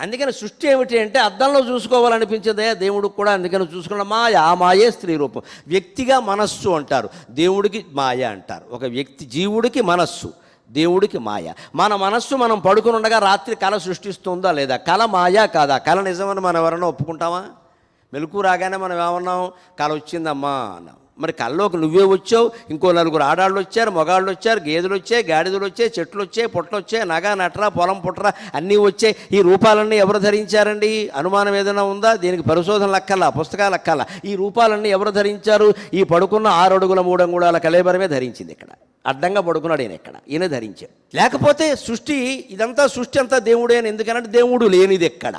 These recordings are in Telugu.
అందుకని సృష్టి ఏమిటి అంటే అద్దంలో చూసుకోవాలనిపించదే దేవుడికి కూడా అందుకని చూసుకున్న మాయ ఆ మాయే స్త్రీ రూపం. వ్యక్తిగా మనస్సు అంటారు దేవుడికి మాయ అంటారు. ఒక వ్యక్తి జీవుడికి మనస్సు దేవుడికి మాయ. మన మనస్సు మనం పడుకుని ఉండగా రాత్రి కళ సృష్టిస్తుందా లేదా? కళ మాయా కాదా? కళ నిజమని మనం ఎవరైనా ఒప్పుకుంటామా? మెలకు రాగానే మనం ఏమన్నాం? కళ వచ్చిందమ్మా అన్నాం. మరి కళ్ళలోకి నువ్వే వచ్చావు. ఇంకో నలుగురు ఆడాళ్ళు వచ్చారు మగాళ్ళు వచ్చారు గేదెలు వచ్చాయి గాడిదలు వచ్చాయి చెట్లు వచ్చాయి పుట్టలు వచ్చాయి నగ నట్ర పొలం పుట్ర అన్నీ వచ్చాయి. ఈ రూపాలన్నీ ఎవరు ధరించారండి? అనుమానం ఏదైనా ఉందా? దీనికి పరిశోధన లెక్కల పుస్తకాలు లక్కల్లా ఈ రూపాలన్నీ ఎవరు ధరించారు? ఈ పడుకున్న ఆరు అడుగుల మూడు అంగుళాల కలేబరమే ధరించింది ఇక్కడ. అడ్డంగా పడుకున్నాడు ఈయన ఇక్కడ. ఈయన ధరించాడు. లేకపోతే సృష్టి ఇదంతా సృష్టి అంతా దేవుడే అని ఎందుకనంటే దేవుడు లేనిది ఎక్కడ?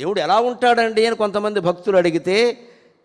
దేవుడు ఎలా ఉంటాడండి అని కొంతమంది భక్తులు అడిగితే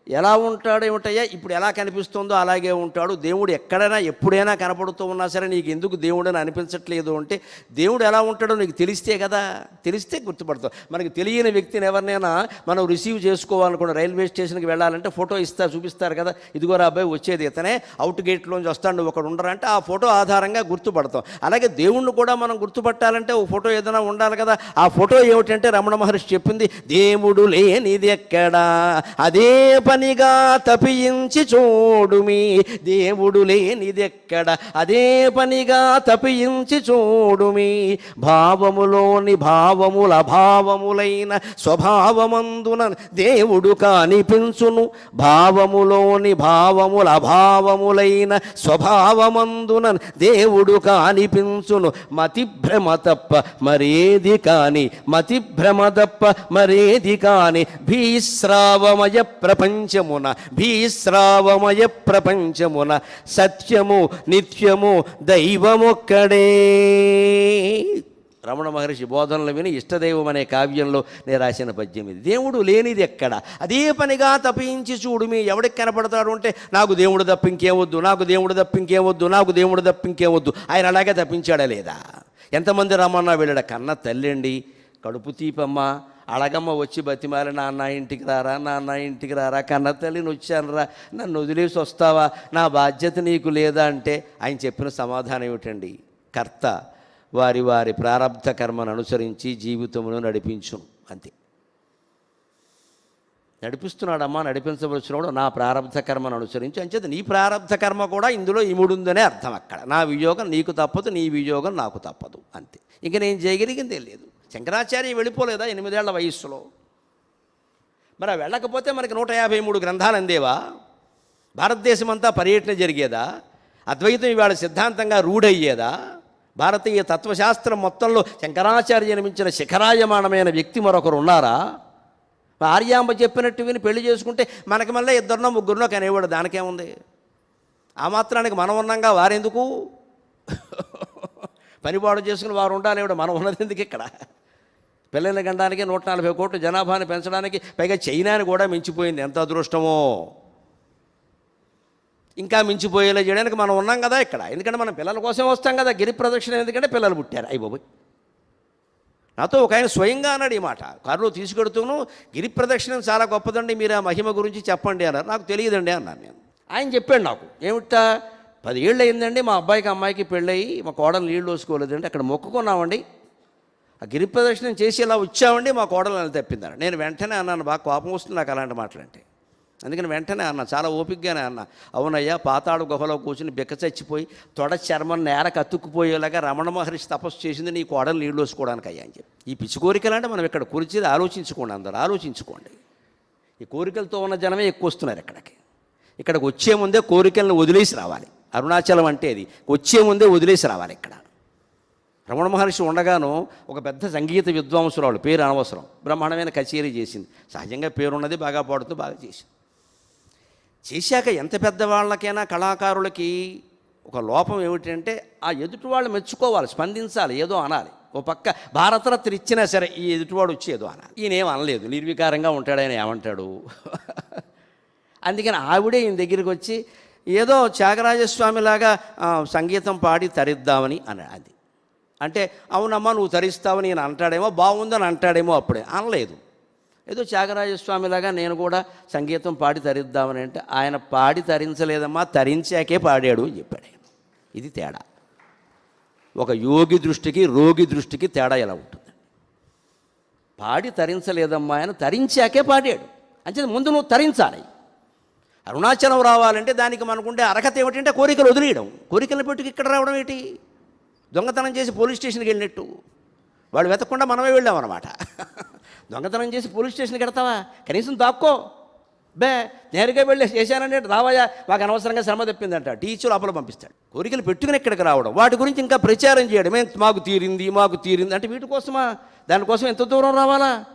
ఎలా ఉంటాడు ఏమిటయ్యా? ఇప్పుడు ఎలా కనిపిస్తుందో అలాగే ఉంటాడు. దేవుడు ఎక్కడైనా ఎప్పుడైనా కనపడుతూ ఉన్నా సరే నీకు ఎందుకు దేవుడు అని అనిపించట్లేదు అంటే దేవుడు ఎలా ఉంటాడో నీకు తెలిస్తే కదా? తెలిస్తే గుర్తుపడతావు. మనకి తెలియని వ్యక్తిని ఎవరినైనా మనం రిసీవ్ చేసుకోవాలనుకున్న రైల్వే స్టేషన్కి వెళ్ళాలంటే ఫోటో ఇస్తారు చూపిస్తారు కదా. ఇదిగో రా అబ్బాయి వచ్చేది ఇతనే. అవుట్ గేట్లోంచి వస్తాడు ఒకడు ఉండరంటే ఆ ఫోటో ఆధారంగా గుర్తుపడతాం. అలాగే దేవుణ్ణి కూడా మనం గుర్తుపట్టాలంటే ఓ ఫోటో ఏదైనా ఉండాలి కదా. ఆ ఫోటో ఏమిటంటే రమణ మహర్షి చెప్పింది దేవుడు లేనిది ఎక్కడా? అదే పని పనిగా తపించి చూడుమి. దేవుడు లేనిదెక్కడ అదే పనిగా తపించి చూడుమి. భావములోని భావముల భావములైన స్వభావమందున దేవుడు కానిపించును. భావములోని భావముల భావములైన స్వభావమందున దేవుడు కానిపించును. మతి భ్రమ తప్ప మరేది కాని మతిభ్రమ తప్ప మరేది కాని భీశ్రావమయ ప్రపంచ ప్రపంచమున భీశ్రావమయ ప్రపంచమున సత్యము నిత్యము దైవమొక్కడే. రమణ మహర్షి బోధనలు విని ఇష్టదైవం అనే కావ్యంలో నేను రాసిన పద్యం ఇది. దేవుడు లేనిది ఎక్కడ? అదే పనిగా తప్పించి చూడు మీ ఎవడికి కనపడతాడు అంటే నాకు దేవుడు తప్పింకేవద్దు నాకు దేవుడు తప్పింకేవద్దు నాకు దేవుడు తప్పింకేవద్దు ఆయన అలాగే తప్పించాడా లేదా? ఎంతమంది రమణ వెళ్ళాడు కన్న తల్లి కడుపు తీపమ్మ అడగమ్మ వచ్చి బతిమాలి నాన్న ఇంటికి రారా నాన్న ఇంటికి రారా కన్న తల్లిని వచ్చానరా నన్ను వదిలేసి వస్తావా నా బాధ్యత నీకు లేదా అంటే ఆయన చెప్పిన సమాధానం ఏమిటండి? కర్త వారి వారి ప్రారంధ కర్మను అనుసరించి జీవితమును నడిపించును. అంతే. నడిపిస్తున్నాడమ్మా నడిపించవలసినప్పుడు నా ప్రారంధ కర్మను అనుసరించి అంచేత నీ ప్రారంధ కర్మ కూడా ఇందులో ఇముడుందనే అర్థం అక్కడ. నా వియోగం నీకు తప్పదు నీ వియోగం నాకు తప్పదు. అంతే. ఇంక నేను చేయగలిగిందే లేదు. శంకరాచార్య వెళ్ళిపోలేదా ఎనిమిదేళ్ళ వయస్సులో? మరి వెళ్ళకపోతే మనకి నూట యాభై మూడు గ్రంథాలు అందేవా? భారతదేశం అంతా పర్యటన జరిగేదా? అద్వైతం ఇవాళ సిద్ధాంతంగా రూఢయ్యేదా? భారతీయ తత్వశాస్త్రం మొత్తంలో శంకరాచార్య జన్మించిన శిఖరాయమానమైన వ్యక్తి మరొకరు ఉన్నారా? ఆర్యాంబ చెప్పినట్టు విని పెళ్ళి చేసుకుంటే మనకి మళ్ళీ ఇద్దరునో ముగ్గురునో కనేవాడు దానికేముంది? ఆ మాత్రానికి మనం ఉన్నాగా వారెందుకు? పనిపాడు చేసుకుని వారు ఉండాలి ఇవిడ మనం ఉన్నది ఎందుకు ఇక్కడ? పిల్లల్ని కనడానికి నూట నలభై కోట్ల జనాభాని పెంచడానికి పైగా చైనాని కూడా మించిపోయింది. ఎంత అదృష్టమో. ఇంకా మించిపోయేలా చేయడానికి మనం ఉన్నాం కదా ఇక్కడ. ఎందుకంటే మనం పిల్లల కోసం వస్తాం కదా. గిరి ప్రదక్షిణ ఎందుకంటే పిల్లలు పుట్టారు. అయ్యి బాబోయ్. నాతో ఒక ఆయన స్వయంగా అన్నాడు ఈ మాట. కారులో తీసుకెడుతూను గిరి ప్రదక్షిణం చాలా గొప్పదండి మీరు ఆ మహిమ గురించి చెప్పండి అన్నారు. నాకు తెలియదండి అన్నాను నేను. ఆయన చెప్పాడు నాకు ఏమిటా పది ఏళ్ళు అయిందండి మా అబ్బాయికి అమ్మాయికి పెళ్ళయి మా కోడలు నీళ్ళు వేసుకోలేదండి అక్కడ మొక్కుకున్నామండి. ఆ గిరి ప్రదక్షిణం చేసి ఇలా వచ్చామండి మా కోడలు అని నేను వెంటనే అన్నాను బాగా కోపం వస్తుంది నాకు అలాంటి మాటలంటే అందుకని వెంటనే అన్న చాలా ఓపికగానే అన్న. అవునయ్యా పాతాడు గుహలో కూర్చుని బిక్క చచ్చిపోయి తొడ చర్మం నేర కత్తుక్కుపోయేలాగా రమణ మహర్షి తపస్సు చేసింది నీ కోడలు నీళ్ళు వేసుకోవడానికి అయ్యా అని చెప్పి. ఈ పిచ్చి కోరికలంటే మనం ఇక్కడ కురిచేది ఆలోచించుకోండి అందరూ ఆలోచించుకోండి. ఈ కోరికలతో ఉన్న జనమే ఎక్కువ వస్తున్నారు ఇక్కడికి. ఇక్కడికి వచ్చే ముందే కోరికలను వదిలేసి రావాలి. అరుణాచలం అంటే అది. వచ్చే ముందే వదిలేసి రావాలి ఇక్కడ. రమణ మహర్షి ఉండగాను ఒక పెద్ద సంగీత విద్వాంసురాలు పేరు అనవసరం. బ్రహ్మాండమైన కచేరీ చేసింది. సహజంగా పేరున్నది బాగా పాడుతూ బాగా చేసింది. చేశాక ఎంత పెద్దవాళ్ళకైనా కళాకారులకి ఒక లోపం ఏమిటంటే ఆ ఎదుటి వాళ్ళు మెచ్చుకోవాలి స్పందించాలి ఏదో అనాలి. ఓ పక్క భారతరత్న ఇచ్చినా సరే ఈ ఎదుటివాడు వచ్చి ఏదో అనాలి. ఈయనేం అనలేదు. నిర్వికారంగా ఉంటాడని ఏమంటాడు? అందుకని ఆవిడే ఈయన దగ్గరికి వచ్చి ఏదో త్యాగరాజస్వామిలాగా సంగీతం పాడి తరిద్దామని అని అది. అంటే అవునమ్మా నువ్వు తరిస్తావని నేను అంటాడేమో బాగుందని అంటాడేమో అప్పుడే. అనలేదు. ఏదో త్యాగరాజస్వామిలాగా నేను కూడా సంగీతం పాడి తరిద్దామని అంటే ఆయన పాడి తరించలేదమ్మా తరించాకే పాడాడు అని చెప్పాడు ఇది తేడా. ఒక యోగి దృష్టికి రోగి దృష్టికి తేడా ఎలా ఉంటుంది? పాడి తరించలేదమ్మా ఆయన తరించాకే పాడాడు. అంటే ముందు నువ్వు తరించాలి అరుణాచలం రావాలంటే దానికి మనకుండే అర్హత ఏమిటంటే కోరికలు వదిలేయడం. కోరికలు పెట్టుకు ఇక్కడ రావడం ఏంటి? దొంగతనం చేసి పోలీస్ స్టేషన్కి వెళ్ళినట్టు. వాళ్ళు వెతకుండా మనమే వెళ్ళామన్నమాట దొంగతనం చేసి పోలీస్ స్టేషన్కి వెడతావా కనీసం దాక్కో. బే నేరుగా వెళ్ళి చేశానంటే రావయ్యా మాకు అనవసరంగా శ్రమ తెప్పిందంట. టీచర్ లోపల పంపిస్తాడు. కోరికలు పెట్టుకుని ఇక్కడికి రావడం. వాటి గురించి ఇంకా ప్రచారం చేయడం. మాకు తీరింది మాకు తీరింది. అంటే వీటి కోసమా? దానికోసం ఎంత దూరం రావాలా?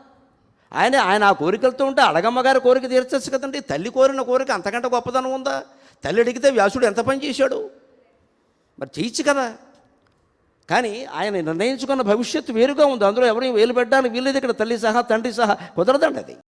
ఆయన ఆయన ఆ కోరికలతో ఉంటే అడగమ్మ గారి కోరిక తీర్చచ్చు కదండి. తల్లి కోరిన కోరిక అంతకంటే గొప్పదనం ఉందా? తల్లి అడిగితే వ్యాసుడు ఎంత పని చేశాడు? మరి చేయొచ్చు కదా. కానీ ఆయన నిర్ణయించుకున్న భవిష్యత్తు వేరుగా ఉంది. అందులో ఎవరైనా వేలు పెట్టడానికి వీల్లేదు. ఇక్కడ తల్లి సహా తండ్రి సహా. కుదరదండి అది.